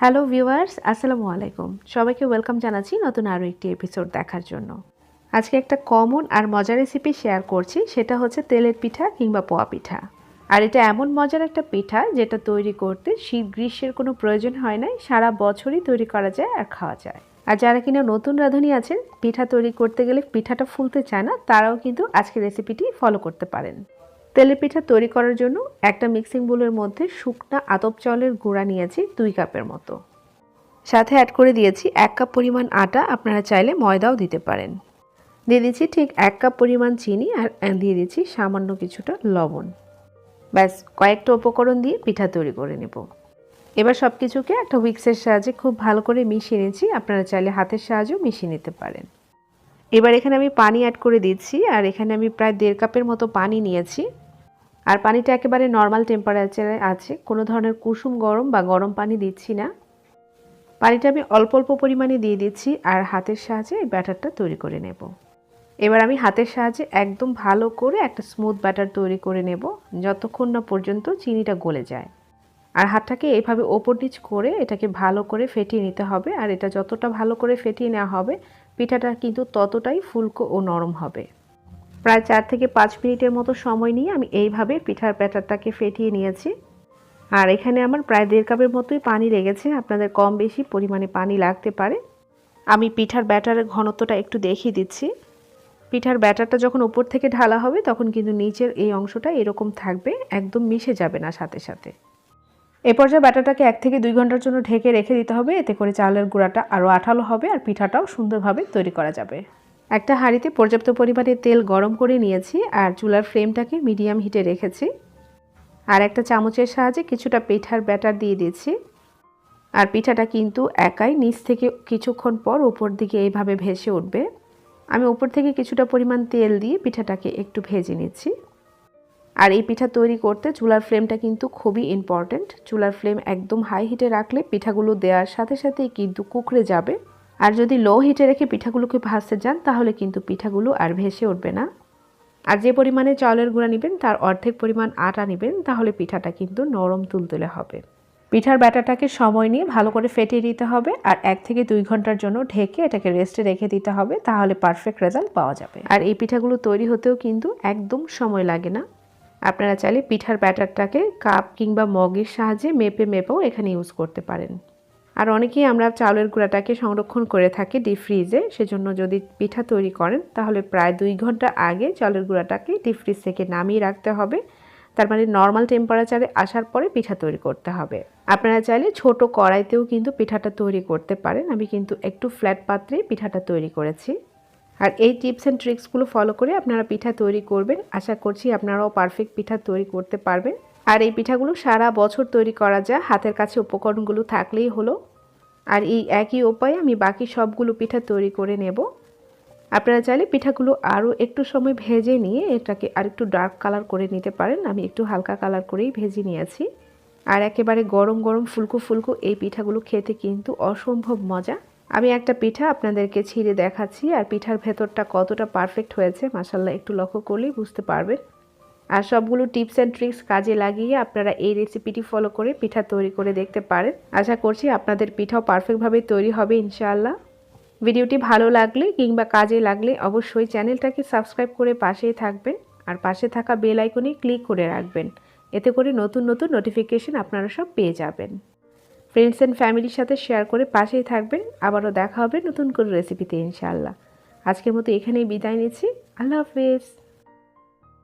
Hello viewers আসসালামু আলাইকুম সবাইকে ওয়েলকাম জানাচ্ছি নতুন আরও একটি এপিসোড দেখার জন্য। আজকে একটা কমন আর মজার রেসিপি শেয়ার করছি, সেটা হচ্ছে তেলের পিঠা কিংবা পোয়া পিঠা। আর এটা এমন মজার একটা পিঠা যেটা তৈরি করতে শীত গ্রীষ্মের কোনো প্রয়োজন হয় না সারা বছরই তৈরি করা যায় আর খাওয়া যায়। আর যারা কিনা নতুন রাঁধুনি আছেন, পিঠা তৈরি করতে গেলে পিঠাটা ফুলতে চায় না, তারাও কিন্তু আজকের রেসিপিটি ফলো করতে পারেন। তেলের পিঠা তৈরি করার জন্য একটা মিক্সিং বোলের মধ্যে শুকনা আতপ চাউলের গুঁড়া নিয়েছি দুই কাপের মতো। সাথে অ্যাড করে দিয়েছি এক কাপ পরিমাণ আটা, আপনারা চাইলে ময়দাও দিতে পারেন। দিয়ে দিচ্ছি ঠিক এক কাপ পরিমাণ চিনি আর দিয়ে দিচ্ছি সামান্য কিছুটা লবণ। ব্যাস, কয়েকটা উপকরণ দিয়ে পিঠা তৈরি করে নেব। এবার সব কিছুকে একটা উইক্সের সাহায্যে খুব ভালো করে মিশিয়ে নিচ্ছি, আপনারা চাইলে হাতের সাহায্যেও মিশিয়ে নিতে পারেন। এবার এখানে আমি পানি অ্যাড করে দিচ্ছি আর এখানে আমি প্রায় দেড় কাপের মতো পানি নিয়েছি। আর পানিটা একেবারে নর্মাল টেম্পারেচারে আছে। কোনো ধরনের কুসুম গরম বা গরম পানি দিচ্ছি না। পানিটা আমি অল্প অল্প পরিমাণে দিয়ে দিচ্ছি আর হাতের সাহায্যে এই ব্যাটারটা তৈরি করে নেব। এবার আমি হাতের সাহায্যে একদম ভালো করে একটা স্মুথ ব্যাটার তৈরি করে নেব, যতক্ষণ না পর্যন্ত চিনিটা গলে যায়। আর হাতটাকে এইভাবে ওপর নিচ করে এটাকে ভালো করে ফেটিয়ে নিতে হবে। আর এটা যতটা ভালো করে ফেটিয়ে নেওয়া হবে, পিঠাটা কিন্তু ততটাই ফুলকো ও নরম হবে। প্রায় চার থেকে পাঁচ মিনিটের মতো সময় নিয়ে আমি এইভাবে পিঠার ব্যাটারটাকে ফেটিয়ে নিয়েছি। আর এখানে আমার প্রায় দেড় কাপের মতোই পানি লেগেছে, আপনাদের কম বেশি পরিমাণে পানি লাগতে পারে। আমি পিঠার ব্যাটারের ঘনত্বটা একটু দেখিয়ে দিচ্ছি। পিঠার ব্যাটারটা যখন উপর থেকে ঢালা হবে, তখন কিন্তু নিচের এই অংশটা এরকম থাকবে, একদম মিশে যাবে না সাথে সাথে। এ পর্যায়ে ব্যাটারটাকে এক থেকে দুই ঘণ্টার জন্য ঢেকে রেখে দিতে হবে, এতে করে চালের গুঁড়াটা আরও আঠালো হবে আর পিঠাটাও সুন্দরভাবে তৈরি করা যাবে। একটা হাঁড়িতে পর্যাপ্ত পরিমাণে তেল গরম করে নিয়েছি আর চুলার ফ্লেমটাকে মিডিয়াম হিটে রেখেছি। আর একটা চামচের সাহায্যে কিছুটা পিঠার ব্যাটার দিয়ে দিয়েছি। আর পিঠাটা কিন্তু একাই নিচ থেকে কিছুক্ষণ পর উপর দিকে এইভাবে ভেসে উঠবে। আমি উপর থেকে কিছুটা পরিমাণ তেল দিয়ে পিঠাটাকে একটু ভেজে নিচ্ছি। আর এই পিঠা তৈরি করতে চুলার ফ্লেমটা কিন্তু খুবই ইম্পর্ট্যান্ট চুলার ফ্লেম একদম হাই হিটে রাখলে পিঠাগুলো দেওয়ার সাথে সাথেই কিন্তু কুকড়ে যাবে। আর যদি লো হিটে রেখে পিঠাগুলোকে ভাজতে যান, তাহলে কিন্তু পিঠাগুলো আর ভেসে উঠবে না। আর যে পরিমাণে চাউলের গুঁড়া নেবেন, তার অর্ধেক পরিমাণ আটা নেবেন, তাহলে পিঠাটা কিন্তু নরম তুলতুলে হবে। পিঠার ব্যাটাটাকে সময় নিয়ে ভালো করে ফেটিয়ে দিতে হবে আর এক থেকে দুই ঘণ্টার জন্য ঢেকে এটাকে রেস্টে রেখে দিতে হবে, তাহলে পারফেক্ট রেজাল্ট পাওয়া যাবে। আর এই পিঠাগুলো তৈরি হতেও কিন্তু একদম সময় লাগে না। আপনারা চাইলে পিঠার ব্যাটারটাকে কাপ কিংবা মগের সাহায্যে মেপে মেপেও এখানে ইউজ করতে পারেন। আর অনেকেই আমরা চাউলের গুঁড়াটাকে সংরক্ষণ করে থাকি ডিপ ফ্রিজে সেজন্য যদি পিঠা তৈরি করেন, তাহলে প্রায় দুই ঘণ্টা আগে চাউলের গুঁড়াটাকে ডিপ ফ্রিজ থেকে নামিয়ে রাখতে হবে। তার মানে নর্মাল টেম্পারেচারে আসার পরে পিঠা তৈরি করতে হবে। আপনারা চাইলে ছোট কড়াইতেও কিন্তু পিঠাটা তৈরি করতে পারেন। আমি কিন্তু একটু ফ্ল্যাট পাত্রে পিঠাটা তৈরি করেছি। আর এই টিপস অ্যান্ড ট্রিক্সগুলো ফলো করে আপনারা পিঠা তৈরি করবেন। আশা করছি আপনারাও পারফেক্ট পিঠা তৈরি করতে পারবেন। আর এই পিঠাগুলো সারা বছর তৈরি করা যায়। হাতের কাছে উপকরণগুলো থাকলেই হলো। আর এই একই উপায়ে আমি বাকি সবগুলো পিঠা তৈরি করে নেব। আপনারা চাইলে পিঠাগুলো আরও একটু সময় ভেজে নিয়ে এটাকে আর একটু ডার্ক কালার করে নিতে পারেন। আমি একটু হালকা কালার করেই ভেজে নিয়েছি। আর একেবারে গরম গরম ফুলকো ফুলকো এই পিঠাগুলো খেতে কিন্তু অসম্ভব মজা। আমি একটা পিঠা আপনাদেরকে ছিঁড়ে দেখাচ্ছি আর পিঠার ভেতরটা কতটা পারফেক্ট হয়েছে মাসাল্লাহ একটু লক্ষ্য করলেই বুঝতে পারবেন। আর সবগুলো টিপস অ্যান্ড ট্রিক্স কাজে লাগিয়ে আপনারা এই রেসিপিটি ফলো করে পিঠা তৈরি করে দেখতে পারেন। আশা করছি আপনাদের পিঠাও পারফেক্টভাবে তৈরি হবে ইনশাআল্লাহ। ভিডিওটি ভালো লাগলে কিংবা কাজে লাগলে অবশ্যই চ্যানেলটাকে সাবস্ক্রাইব করে পাশেই থাকবেন আর পাশে থাকা বেল আইকনে ক্লিক করে রাখবেন। এতে করে নতুন নতুন নোটিফিকেশন আপনারা সব পেয়ে যাবেন। ফ্রেন্ডস অ্যান্ড ফ্যামিলির সাথে শেয়ার করে পাশেই থাকবেন। আবারও দেখা হবে নতুন কোনো রেসিপিতে ইনশাআল্লাহ। আজকের মতো এখানেই বিদায় নিচ্ছি। আল্লাহ হাফেজ।